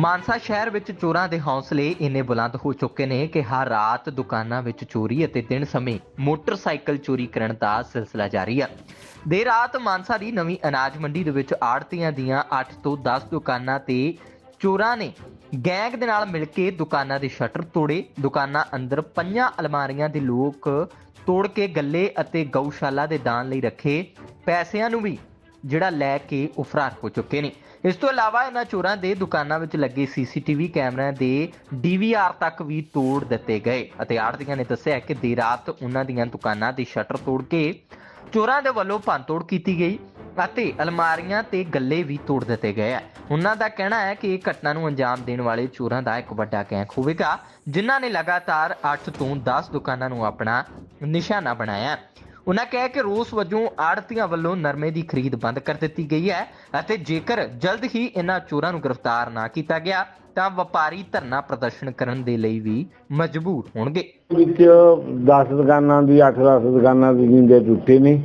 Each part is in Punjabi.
ਮਾਨਸਾ ਸ਼ਹਿਰ ਵਿੱਚ ਚੋਰਾਂ ਦੇ ਹੌਸਲੇ ਇੰਨੇ ਬੁਲੰਦ ਹੋ ਚੁੱਕੇ ਨੇ ਕਿ ਹਰ ਰਾਤ ਦੁਕਾਨਾਂ ਵਿੱਚ ਚੋਰੀ ਅਤੇ ਦਿਨ ਸਮੇਂ ਮੋਟਰਸਾਈਕਲ ਚੋਰੀ ਕਰਨ ਦਾ ਸਿਲਸਿਲਾ ਜਾਰੀ ਹੈ ਦੇਰ ਰਾਤ ਮਾਨਸਾ ਦੀ ਨਵੀਂ ਅਨਾਜ ਮੰਡੀ ਦੇ ਵਿੱਚ ਆੜਤੀਆਂ ਦੀਆਂ 8 ਤੋਂ 10 ਦੁਕਾਨਾਂ ਤੇ ਚੋਰਾਂ ਨੇ ਗੈਂਗ ਦੇ ਨਾਲ ਮਿਲ ਕੇ ਦੁਕਾਨਾਂ ਦੇ ਸ਼ਟਰ ਤੋੜੇ। ਦੁਕਾਨਾਂ ਅੰਦਰ ਪੰਜਾਂ ਅਲਮਾਰੀਆਂ ਦੇ ਲੋਕ ਤੋੜ ਕੇ ਗੱਲੇ ਅਤੇ ਗਊਸ਼ਾਲਾ ਦੇ ਦਾਨ ਲਈ ਰੱਖੇ। ਪੈਸਿਆਂ ਨੂੰ ਵੀ ਜਿਹੜਾ ਲੈ ਕੇ ਉਹ ਫਰਾਰ ਹੋ ਚੁੱਕੇ ਨੇ। ਇਸ ਤੋਂ ਇਲਾਵਾ ਇਹਨਾਂ ਚੋਰਾਂ ਦੇ ਦੁਕਾਨਾਂ ਵਿੱਚ ਲੱਗੇ ਸੀਸੀਟੀਵੀ ਕੈਮਰਿਆਂ ਦੇ ਡੀਵੀਆਰ ਤੱਕ ਵੀ ਤੋੜ ਦਿੱਤੇ ਗਏ ਅਤੇ ਆੜਤੀਆਂ ਨੇ ਦੱਸਿਆ ਕਿ ਦੇਰ ਰਾਤ ਉਹਨਾਂ ਦੀਆਂ ਦੁਕਾਨਾਂ ਦੇ ਸ਼ਟਰ ਤੋੜ ਕੇ ਚੋਰਾਂ ਦੇ ਵੱਲੋਂ ਭੰਨਤੋੜ ਕੀਤੀ ਗਈ ਅਤੇ ਅਲਮਾਰੀਆਂ ਤੇ ਗੱਲੇ ਵੀ ਤੋੜ ਦਿੱਤੇ ਗਏ ਹੈ ਉਹਨਾਂ ਦਾ ਕਹਿਣਾ ਹੈ ਕਿ ਇਹ ਘਟਨਾ ਨੂੰ ਅੰਜਾਮ ਦੇਣ ਵਾਲੇ ਚੋਰਾਂ ਦਾ ਇੱਕ ਵੱਡਾ ਕੈਂਕ ਹੋਵੇਗਾ, ਜਿਨ੍ਹਾਂ ਨੇ ਲਗਾਤਾਰ 8 ਤੋਂ 10 ਦੁਕਾਨਾਂ ਨੂੰ ਆਪਣਾ ਨਿਸ਼ਾਨਾ ਬਣਾਇਆ। ਉਹਨਾਂ ਕਿਹਾ ਕਿ ਰੋਸ ਵਜੋਂ ਆੜਤੀਆਂ ਵੱਲੋਂ ਨਰਮੇ ਦੀ ਖਰੀਦ ਬੰਦ ਕਰ ਦਿੱਤੀ ਗਈ ਹੈ ਅਤੇ ਜੇਕਰ ਜਲਦ ਹੀ ਇਹਨਾਂ ਚੋਰਾਂ ਨੂੰ ਗ੍ਰਿਫਤਾਰ ਨਾ ਕੀਤਾ ਗਿਆ, ਤਾਂ ਵਪਾਰੀ ਧਰਨਾ ਪ੍ਰਦਰਸ਼ਨ ਕਰਨ ਦੇ ਲਈ ਵੀ ਮਜਬੂਰ ਹੋਣਗੇ। ਵਿੱਚ 10 ਦੁਕਾਨਾਂ ਦੀ 8-10 ਦੁਕਾਨਾਂ ਦੀ ਜਿੰਦੇ ਟੁੱਟੇ ਨੇ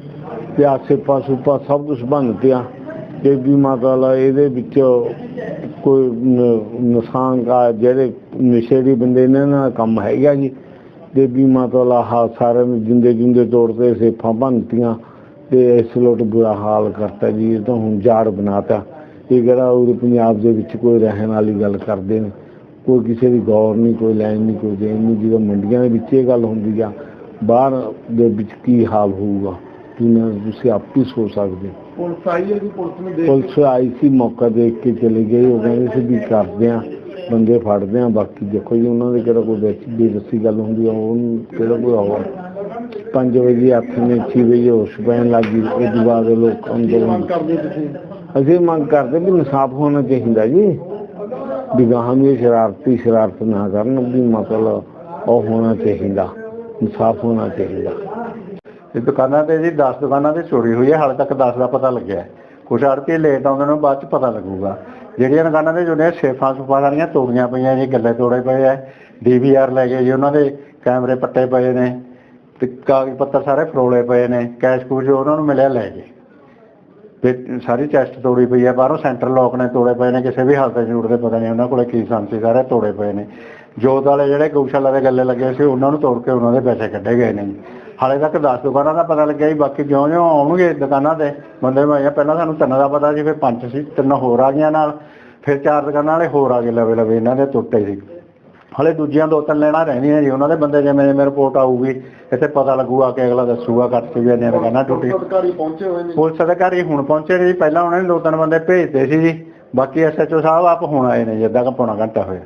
ਤੇ ਆਸੇ ਪਾਸੇ ਸਭ ਕੁਝ ਭੰਨ ਪਿਆ। ਤੇ ਵੀ ਮਾਤਾ ਇਹਦੇ ਵਿੱਚ ਕੋਈ ਨੁਕਸਾਨ ਦਾ ਜਿਹੜੇ ਨਸ਼ੇੜੀ ਬੰਦੇ ਨੇ ਨਾ ਕੰਮ ਹੈਗਾ ਜੀ। ਦੇਵੀ ਮਾਤਾ ਹਾਲ ਸਾਰਿਆਂ ਨੂੰ ਜਿੰਦੇ ਜਿੰਦੇ ਤੋੜਦੇ ਸੇਫਾਂ ਭੰਨਤੀਆਂ ਤੇ ਇਸ ਲੋਟ ਬੁਰਾ ਹਾਲ ਕਰਤਾ ਜੀ। ਇਹ ਤਾਂ ਹੁਣ ਜਾੜ ਬਣਾਤਾ। ਇਹ ਕਿਹੜਾ ਉਹ ਪੰਜਾਬ ਦੇ ਵਿੱਚ ਕੋਈ ਰਹਿਣ ਵਾਲੀ ਗੱਲ ਕਰਦੇ ਨੇ। ਕੋਈ ਕਿਸੇ ਦੀ ਗੌਰ ਨਹੀਂ ਕੋਈ ਲੈਣ ਨਹੀਂ ਕੋਈ ਦੇਣ ਨਹੀਂ। ਜਦੋਂ ਮੰਡੀਆਂ ਦੇ ਵਿੱਚ ਇਹ ਗੱਲ ਹੁੰਦੀ ਆ ਬਾਹਰ ਦੇ ਵਿੱਚ ਕੀ ਹਾਲ ਹੋਊਗਾ? ਤੁਸੀਂ ਤੁਸੀਂ ਆਪ ਹੀ ਸੋਚ ਸਕਦੇ। ਪੁਲਿਸ ਆਈ ਹੈ ਜੀ ਪੁਲਿਸ ਨੇ ਦੇਖ ਪੁਲਿਸ ਆਈ ਸੀ ਮੌਕਾ ਦੇਖ ਕੇ ਚਲੇ ਗਏ। ਉਹ ਕਹਿੰਦੇ ਸੀ ਵੀ ਕਰਦੇ ਆ। ਬੰਦੇ ਫੜਦੇ ਆ ਬਾਕੀ ਦੇਖੋ ਜੀ ਉਹਨਾਂ ਦੇ ਕਿਹੜਾ ਕੋਈ ਵਿੱਚ ਬੇਦਸੀ ਗੱਲ ਹੁੰਦੀ ਆ ਉਹਨੂੰ ਕਿਹੜਾ ਕੋਈ ਆਵਾ 5 ਵਜੇ ਹੱਥ ਨੇ 6 ਵਜੇ ਹੋਸ਼ ਪੈਣ ਲੱਗੀ ਉਹ ਤੋਂ ਬਾਅਦ ਲੋਕ ਅੰਦਰ ਮੰਗ ਕਰਦੇ ਤੁਸੀਂ? ਅਸੀਂ ਮੰਗ ਕਰਦੇ ਵੀ ਇਨਸਾਫ ਹੋਣਾ ਚਾਹੀਦਾ ਜੀ। ਵੀ ਗਾਹਾਂ ਨੂੰ ਇਹ ਸ਼ਰਾਰਤੀ ਸ਼ਰਾਰਤ ਨਾ ਕਰਨ ਵੀ ਮਤਲਬ ਉਹ ਹੋਣਾ ਚਾਹੀਦਾ ਇਨਸਾਫ ਹੋਣਾ ਚਾਹੀਦਾ। ਇਹ ਦੁਕਾਨਾਂ ਤੇ ਜੀ 10 ਦੁਕਾਨਾਂ ਤੇ ਚੋਰੀ ਹੋਈ ਹੈ ਹਾਲੇ ਤੱਕ 10 ਦਾ ਪਤਾ ਲੱਗਿਆ ਹੈ। ਕੁਛ ਆੜਤੀ ਲੇਟ ਆਉਂਦੇ ਨੇ ਬਾਅਦ ਚ ਪਤਾ ਲੱਗੂਗਾ। ਜਿਹੜੀਆਂ ਦੁਕਾਨਾਂ ਤੇ ਜੁੜੀਆਂ ਸੇਫਾਂ ਸੁਫਾਂ ਸਾਰੀਆਂ ਤੋੜੀਆਂ ਪਈਆਂ ਜੀ, ਗੱਲੇ ਤੋੜੇ ਪਏ ਐ ਡੀਵੀਆਰ ਲੈ ਗਏ ਜੀ, ਉਹਨਾਂ ਦੇ ਕੈਮਰੇ ਪੱਟੇ ਪਏ ਨੇ ਤੇ ਕਾਗਜ਼ ਪੱਤਰ ਸਾਰੇ ਫਰੋਲੇ ਪਏ ਨੇ, ਕੈਸ਼ ਕੂਸ਼ ਉਹਨਾਂ ਨੂੰ ਮਿਲਿਆ ਲੈ ਗਏ ਤੇ ਸਾਰੀ ਚੈਸਟ ਤੋੜੀ ਪਈ ਹੈ ਬਾਹਰੋਂ ਸੈਂਟਰ ਲੋਕ ਨੇ ਤੋੜੇ ਪਏ ਨੇ, ਕਿਸੇ ਵੀ ਹਾਲਤ 'ਚ ਜੁੜਦੇ ਪਤਾ ਨਹੀਂ ਉਹਨਾਂ ਕੋਲੇ ਕੀ ਸੰਸੀ ਸਾਰੇ ਤੋੜੇ ਪਏ ਨੇ। ਜੋਤ ਵਾਲੇ ਜਿਹੜੇ ਗਊਸ਼ਾਲਾ ਦੇ ਗੱਲੇ ਲੱਗੇ ਸੀ, ਉਹਨਾਂ ਨੂੰ ਤੋੜ ਕੇ ਉਹਨਾਂ ਦੇ ਪੈਸੇ ਕੱਢੇ ਗਏ ਨੇ ਹਾਲੇ ਤੱਕ 10 ਦੁਕਾਨਾਂ ਦਾ ਪਤਾ ਲੱਗਿਆ ਜੀ ਬਾਕੀ ਜਿਉਂ ਜਿਉਂ ਆਉਣਗੇ ਦੁਕਾਨਾਂ ਤੇ ਬੰਦੇ ਭਾਈਆ ਪਹਿਲਾਂ ਸਾਨੂੰ ਤਿੰਨ ਦਾ ਪਤਾ ਸੀ ਫਿਰ ਪੰਜ ਸੀ ਤਿੰਨ ਹੋਰ ਆ ਗਈਆਂ ਨਾਲ ਫਿਰ ਚਾਰ ਦੁਕਾਨਾਂ ਵਾਲੇ ਹੋਰ ਆ ਗਏ ਲਵੇ ਲਵੇ ਇਹਨਾਂ ਦੇ ਟੁੱਟੇ ਸੀ। ਹਲੇ ਦੂਜੀਆਂ ਦੋ ਤਿੰਨ ਲੈਣਾ ਰਹਿੰਦੀਆਂ ਜੀ ਉਹਨਾਂ ਦੇ ਬੰਦੇ ਜਿਵੇਂ ਜਿਵੇਂ ਰਿਪੋਰਟ ਆਊਗੀ ਇੱਥੇ ਪਤਾ ਲੱਗੂਗਾ ਕਿ ਅਗਲਾ ਦੱਸੂਗਾ ਕੱਟ ਕੇ ਵੀ ਇੰਨੀਆਂ ਦੁਕਾਨਾਂ ਟੁੱਟੀ। ਅਧਿਕਾਰੀ ਪਹੁੰਚੇ ਹੋਏ ਨੇ ਪੁਲਿਸ ਅਧਿਕਾਰੀ ਹੁਣ ਪਹੁੰਚੇ ਨੇ ਜੀ ਪਹਿਲਾਂ ਉਹਨਾਂ ਨੇ ਦੋ ਤਿੰਨ ਬੰਦੇ ਭੇਜਦੇ ਸੀ ਜੀ ਬਾਕੀ ਐਸਐਚਓ ਸਾਹਿਬ ਆਪ ਹੁਣ ਆਏ ਨੇ ਜੀ ਅੱਧਾ ਕੁ ਪੌਣਾ ਘੰਟਾ ਹੋਇਆ।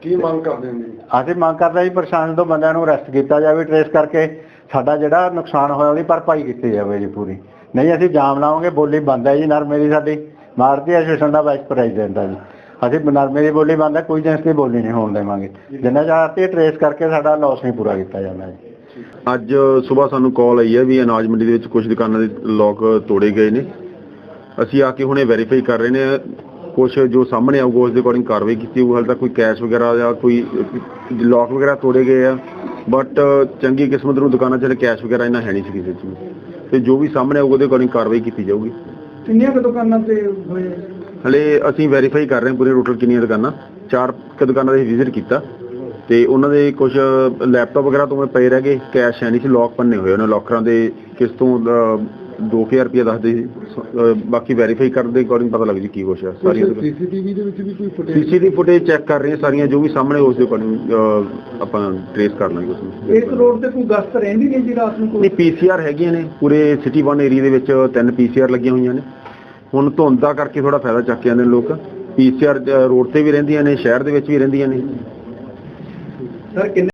ਕੀ ਮੰਗ ਕਰਦੇ ਨੇ ਜੀ? ਅਸੀਂ ਮੰਗ ਕਰਦੇ ਜੀ ਪ੍ਰਸ਼ਾਸਨ ਤੋਂ ਬੰਦਿਆਂ ਨੂੰ ਅਰੈਸਟ ਕੀਤਾ ਜਾਵੇ ਟ੍ਰੇਸ ਕਰਕੇ ਸਾਡਾ ਜਿਹੜਾ ਨੁਕਸਾਨ ਹੋਇਆ ਉਹਦੀ ਭਰਪਾਈ ਕੀਤੀ ਜਾਵੇ ਜੀ ਪੂਰੀ। ਨਹੀਂ ਅਸੀਂ ਜਾਮ ਲਾਵਾਂਗੇ, ਬੋਲੀ ਬੰਦ ਹੈ ਜੀ ਨਰਮੇ ਦੀ ਸਾਡੀ। ਮਾਰਤੀ ਐਸੋਸੀਏਸ਼ਨ ਦਾ ਵਾਈਸ ਪ੍ਰੈਜ਼ੀਡੈਂਟ ਆ ਜੀ। ਅਸੀਂ ਨਰਮੇ ਦੀ ਬੋਲੀ ਬੰਦ ਹੈ, ਕੋਈ ਜੈਂਸ ਦੀ ਬੋਲੀ ਨਹੀਂ ਹੋਣ ਦੇਵਾਂਗੇ। ਜਿੰਨਾ ਚਾਹਤੇ ਟ੍ਰੇਸ ਕਰਕੇ ਸਾਡਾ ਲਾਸ ਨਹੀਂ ਪੂਰਾ ਕੀਤਾ ਜਾਂਦਾ ਜੀ। ਅੱਜ ਸਵੇਰ ਸਾਨੂੰ ਕਾਲ ਆਈ ਹੈ ਵੀ ਅਨਾਜ ਮੰਡੀ ਦੇ ਵਿੱਚ ਕੁਝ ਦੁਕਾਨਾਂ ਦੇ ਲੋਕ ਤੋੜੇ ਗਏ ਨੇ। ਅਸੀਂ ਆ ਕੇ ਹੁਣੇ ਵੈਰੀਫਾਈ ਕਰ ਰਹੇ ਨੇ। ਕੁਝ ਜੋ ਸਾਹਮਣੇ ਆਊਗਾ, ਉਸ ਦੇ ਅਕੋਰਡਿੰਗ ਕਾਰਵਾਈ ਕੀਤੀ ਹੋਊ। ਹਾਲੇ ਤੱਕ ਕੋਈ ਕੈਸ਼ ਵਗੈਰਾ ਜਾਂ ਕੋਈ ਲੋਕ ਵਗੈਰਾ ਤੋੜੇ ਗਏ ਆ। ਬਟ ਚੰਗੀ ਕਿਸਮਤ ਨੂੰ ਦੁਕਾਨਾਂ 'ਚ ਕੈਸ਼ ਵਗੈਰਾ ਇਹਨਾਂ ਹੈ ਨਹੀਂ ਸੀ ਕਿਸੇ 'ਚ। ਤੇ ਜੋ ਵੀ ਸਾਹਮਣੇ ਆਊਗਾ ਉਹਦੇ ਅਕੋਰਡਿੰਗ ਕਾਰਵਾਈ ਕੀਤੀ ਜਾਊਗੀ। ਕਿੰਨੀਆਂ ਕੁ ਦੁਕਾਨਾਂ ਤੇ ਹੋਏ? ਹਲੇ ਅਸੀਂ ਵੈਰੀਫਾਈ ਕਰ ਰਹੇ ਹਾਂ ਪੂਰੇ ਟੋਟਲ ਕਿੰਨੀਆਂ ਦੁਕਾਨਾਂ। ਚਾਰ ਕੁ ਦੁਕਾਨਾਂ ਦੇ ਵਿਜ਼ਿਟ ਕੀਤਾ। ਤੇ ਉਹਨਾਂ ਦੇ ਕੁਝ ਲੈਪਟਾਪ ਵਗੈਰਾ ਤੋਂ ਪਏ ਰਹਿ ਗਏ। ਕੈਸ਼ ਹੈ ਨਹੀਂ ਸੀ ਲੋਕ ਪੰਨੇ ਹੋਏ ਉਹਨਾਂ। ਲੋਕਰਾਂ ਦੇ ਕਿਸ ਤੋਂ 2000 ਰੁਪਏ ਦੱਸਦੇ ਸੀ। ਅਹ, ਬਾਕੀ ਵੈਰੀਫਾਈ ਕਰਨ ਦੇ ਅਕੋਰਡਿੰਗ ਪਤਾ ਲੱਗ ਜੀ ਕੀ ਕੁਛ ਹੈ ਸਾਰੀਆਂ ਸੀਸੀਟੀਵੀ ਦੇ ਵਿੱਚ ਵੀ ਕੋਈ ਫੁਟੇਜ ਸੀਸੀਟੀਵੀ ਫੁਟੇਜ ਚੈੱਕ ਕਰ ਰਹੇ ਹਾਂ ਸਾਰੀਆਂ ਜੋ ਵੀ ਸਾਹਮਣੇ ਉਸ ਦੇ ਅਕੋਰਡਿੰਗ ਆਪਾਂ ਟ੍ਰੇਸ ਕਰ ਲਾਂਗੇ ਉਸ ਨੂੰ। ਇਸ ਰੋਡ ਤੇ ਕੋਈ ਗਸਤ ਰਹਿੰਦੀ ਨਹੀਂ ਜੀ ਰਾਤ ਨੂੰ ਨਹੀਂ ਪੀਸੀਆਰ ਹੈਗੀਆਂ ਨੇ। ਪੂਰੇ ਸਿਟੀ ਵਨ ਏਰੀਆ ਦੇ ਵਿੱਚ ਤਿੰਨ ਪੀਸੀਆਰ ਲੱਗੀਆਂ ਹੋਈਆਂ ਨੇ। ਹੁਣ ਧੁੰਦ ਕਰਕੇ ਥੋੜਾ ਫਾਇਦਾ ਚੱਕ ਕੇ ਆਉਂਦੇ ਨੇ ਲੋਕ। ਪੀਸੀਆਰ ਰੋਡ ਤੇ ਵੀ ਰਹਿੰਦੀਆਂ ਨੇ ਸ਼ਹਿਰ ਦੇ ਵਿੱਚ ਵੀ ਰਹਿੰਦੀਆਂ ਨੇ। ਸਰ ਕਿੰਨੇ